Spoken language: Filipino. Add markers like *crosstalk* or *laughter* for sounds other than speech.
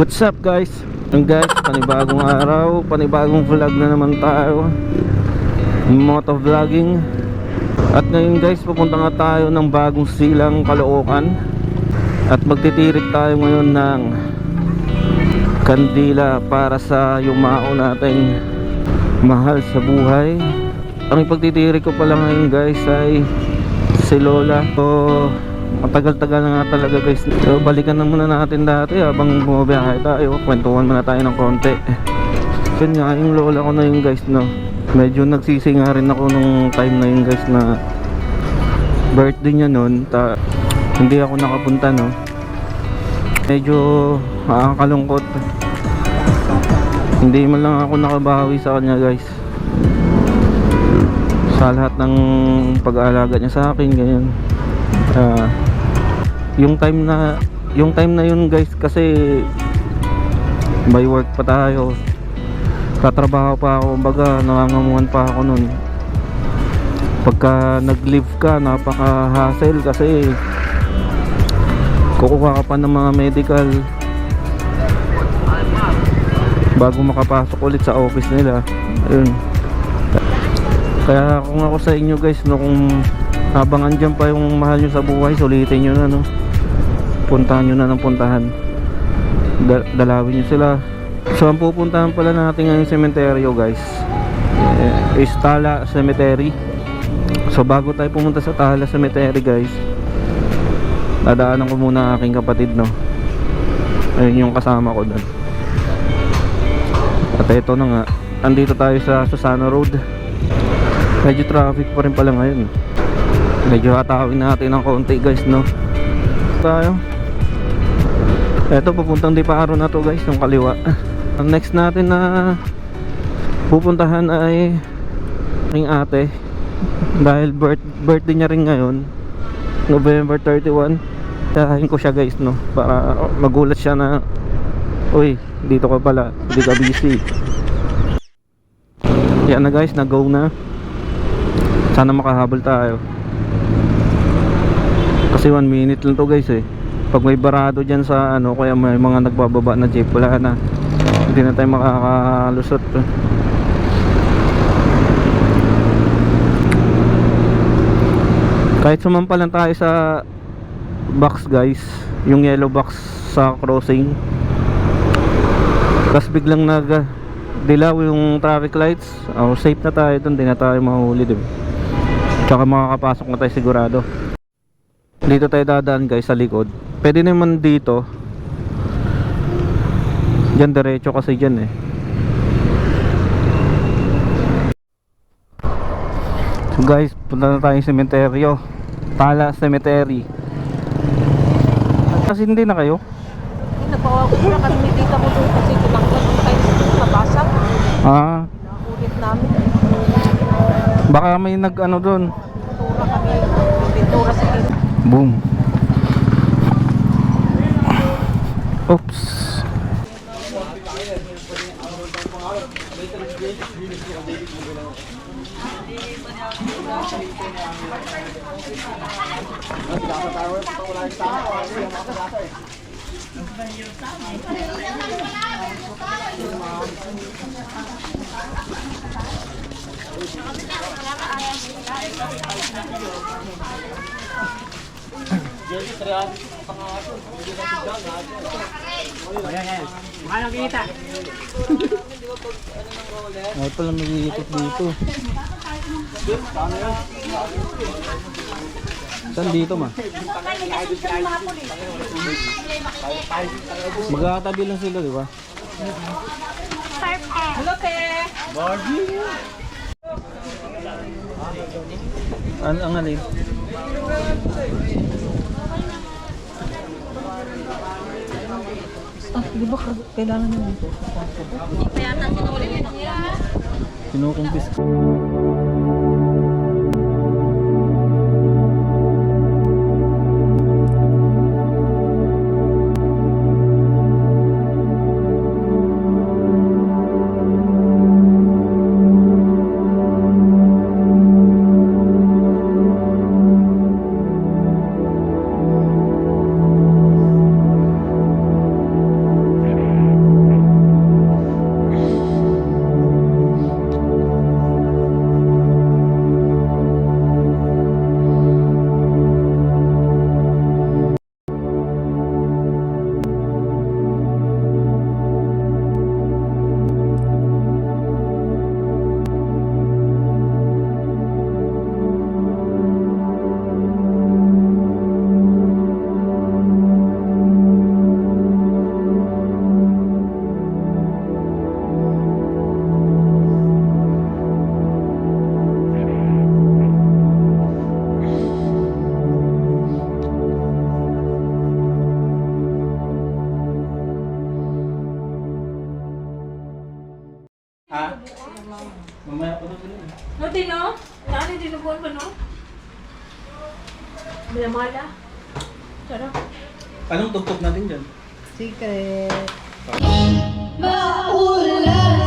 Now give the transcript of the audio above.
What's up guys? Yung guys, panibagong araw, panibagong vlog na naman tayo. Moto vlogging At ngayon guys, pupunta nga tayo ng bagong silang Caloocan At magtitirik tayo ngayon ng Kandila para sa yumao nating mahal sa buhay. Ang ipagtitirik ko pala ngayon guys ay si Lola. So, matagal-tagal na nga talaga guys. So balikan na muna natin dati habang bumabiyahe tayo. Kwentuhan muna tayo ng konti. Yun nga yung lola ko na yun guys no? Medyo nagsisinga rin ako nung time na yun guys na birthday niya nun. Ta hindi ako nakapunta no? Medyo nakakalungkot hindi man lang ako nakabawi sa kanya guys. Sa lahat ng pag-aalaga niya sa akin ganyan Ah, yung time na yung time na yun guys kasi by work pa tayo. Tatrabaho pa ako baga nangangamuhan pa ako nun. Pagka nag leave ka napaka hassle kasi kukuha ka pa ng mga medical bago makapasok ulit sa office nila. Ayun. Kaya kung ako sa inyo guys no kung habang andyan pa yung mahal nyo sa buhay sulitin nyo na no? Puntahan nyo na ng puntahan. Da dalawin nyo sila. So ang pupuntahan pala natin ngayong sementeryo guys eh, is Tala Cemetery. So bago tayo pumunta sa Tala Cemetery guys dadaanan ko muna aking kapatid no? Ayun yung kasama ko doon at ito na nga andito tayo sa Susana Road. Medyo traffic pa rin pala ngayon medyo hatawin natin ng konti guys no? Tayo. Eto pupuntang Diparo na to guys yung kaliwa. *laughs* Ang next natin na pupuntahan ay ring ate. Dahil birth, birthday niya rin ngayon November 31 tahin ko siya guys no? Para magulat siya na uy dito ka pala. Hindi ka busy. Yan na guys na go na. Sana makahabol tayo kasi 1 minute lang to guys eh. Pag may barado dyan sa ano kaya may mga nagbababa na jeep wala na. Hindi na tayo makakalusot kahit sumampalan tayo sa box guys yung yellow box sa crossing. Tapos biglang nag dilaw yung traffic lights. Oh, safe na tayo dun di na tayo mahuli diba tsaka makakapasok na tayo sigurado dito tayo dadaan guys sa likod pwede naman dito dyan diretso kasi dyan eh so guys punta na tayo sa sementeryo Tala Cemetery kasi hindi na kayo Nagpawag ko na kasi may tita mo doon kasi tinanggal tayo sa nabasag. ah Nakulit namin. baka may nag ano dun Pintura kami. Pintura sa. Boom. Oops Ay pala mag-iikot dito. Saan dito ma? Magkakatabi lang sila, di ba? Hello, te! An ang alin? Di ba kailangan nyo dito? Kinukumpis ko. Mamaya ko doon. No, Tino? Nani, dinubuan ba, no? Malamala. Sarap. Anong tugtog natin dyan? Secret. Dahil